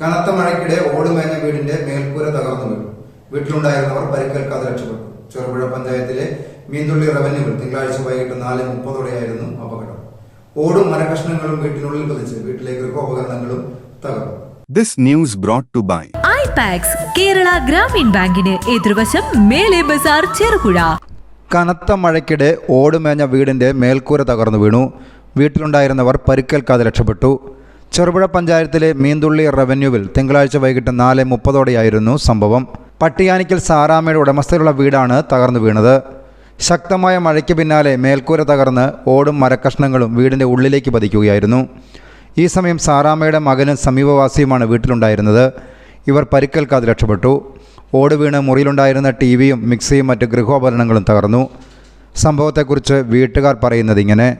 കനത്ത മഴയ്ക്കിടെ ഓടുമേഞ്ഞ വീടിന്റെ മേൽക്കൂര തകർന്നു വീണു. വീട്ടിലുണ്ടായിരുന്നവർ പരിക്കേൽക്കാതെ രക്ഷപ്പെട്ടു. ചെറുപുഴ പഞ്ചായത്തിലെ മീന്തുള്ളി റവന്യൂവിൽ തിങ്കളാഴ്ച വൈകിട്ട് നാല് മുപ്പതോടെയായിരുന്നു അപകടം. ഓടും മരകഷ്ണങ്ങളും വീട്ടിനുള്ളിൽ പതിച്ച് വീട്ടിലെ ഗൃഹോപകരണങ്ങളും തകർന്നു. This news brought to by ഐപാക്സ് കേരള ഗ്രാമീൺ ബാങ്കിന് എതിർവശം മേലെ ബസാർ ചെറുപുഴ. കനത്ത മഴയ്ക്കിടെ ഓടുമേഞ്ഞ വീടിന്റെ മേൽക്കൂര തകർന്നു വീണു. വീട്ടിലുണ്ടായിരുന്നവർ പരിക്കേൽക്കാതെ രക്ഷപ്പെട്ടു. ചെറുപുഴ പഞ്ചായത്തിലെ മീന്തുള്ളി റവന്യൂവിൽ തിങ്കളാഴ്ച വൈകിട്ട് നാല് മുപ്പതോടെയായിരുന്നു സംഭവം. പട്ടിയാനിക്കൽ സാറാമയുടെ ഉടമസ്ഥയിലുള്ള വീടാണ് തകർന്നു വീണത്. ശക്തമായ മഴയ്ക്ക് പിന്നാലെ മേൽക്കൂര തകർന്ന് ഓടും മരക്കഷ്ണങ്ങളും വീടിന്റെ ഉള്ളിലേക്ക് പതിക്കുകയായിരുന്നു. ഈ സമയം സാറാമയുടെ മകനും സമീപവാസിയുമാണ് വീട്ടിലുണ്ടായിരുന്നത്. ഇവർ പരിക്കേൽക്കാതെ രക്ഷപ്പെട്ടു. ഓട് വീണ് മുറിയിലുണ്ടായിരുന്ന ടി വിയും മിക്സിയും മറ്റ് ഗൃഹോപകരണങ്ങളും തകർന്നു. സംഭവത്തെക്കുറിച്ച് വീട്ടുകാർ പറയുന്നത് ഇങ്ങനെ.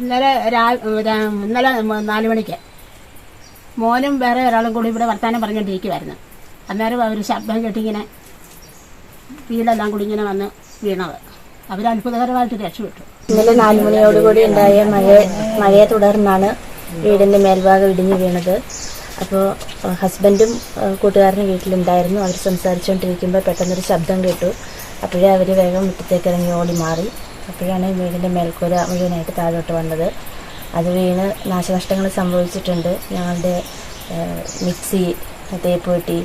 ഇന്നലെ ഇന്നലെ നാല് മണിക്ക് മോനും വേറെ ഒരാളും കൂടി ഇവിടെ വർത്താനം പറഞ്ഞുകൊണ്ടിരിക്കുമായിരുന്നു അന്നേരം അവർ ശബ്ദം കെട്ടിങ്ങനെ വീടെല്ലാം കൂടി ഇങ്ങനെ വന്ന് വീണത്. അവർ അത്ഭുതകരമായിട്ട് രക്ഷപ്പെട്ടു. ഇന്നലെ നാലുമണിയോടുകൂടി ഉണ്ടായ മഴ മഴയെ തുടർന്നാണ് വീടിന്റെ മേൽഭാഗം ഇടിഞ്ഞു വീണത്. അപ്പോൾ ഹസ്ബൻഡും കൂട്ടുകാരനും വീട്ടിലുണ്ടായിരുന്നു. അവർ സംസാരിച്ചുകൊണ്ടിരിക്കുമ്പോൾ പെട്ടെന്നൊരു ശബ്ദം കേട്ടു. അപ്പോഴേ അവർ വേഗം മുറ്റത്തേക്ക് ഇറങ്ങി ഓടി മാറി. അപ്പോഴാണ് വീടിന്റെ മേൽക്കൂര മുഴുവനായിട്ട് താഴോട്ട് വന്നത്. അത് വീണ് നാശനഷ്ടങ്ങൾ സംഭവിച്ചിട്ടുണ്ട്. ഞങ്ങളുടെ മിക്സി തേപ്പ് പെട്ടി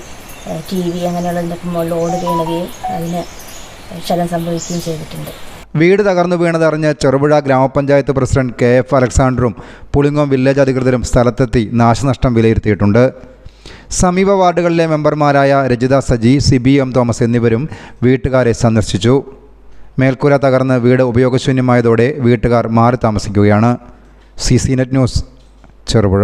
ടി വി അങ്ങനെയുള്ളതിന്റെ മുകളിൽ ഓട് വീണുകയും അതിന് ക്ഷതം സംഭവിക്കുകയും ചെയ്തിട്ടുണ്ട്. വീട് തകർന്നു വീണതറിഞ്ഞ് ചെറുപുഴ ഗ്രാമപഞ്ചായത്ത് പ്രസിഡന്റ് കെ എഫ് അലക്സാണ്ടറും പുളിങ്ങോം വില്ലേജ് അധികൃതരും സ്ഥലത്തെത്തി നാശനഷ്ടം വിലയിരുത്തിയിട്ടുണ്ട്. സമീപ വാർഡുകളിലെ മെമ്പർമാരായ രജിത സജി സിബി എം തോമസ് എന്നിവരും വീട്ടുകാരെ സന്ദർശിച്ചു. മേൽക്കൂര തകർന്ന് വീട് ഉപയോഗശൂന്യമായതോടെ വീട്ടുകാർ മാറി താമസിക്കുകയാണ്. C C net news Cherupuzha.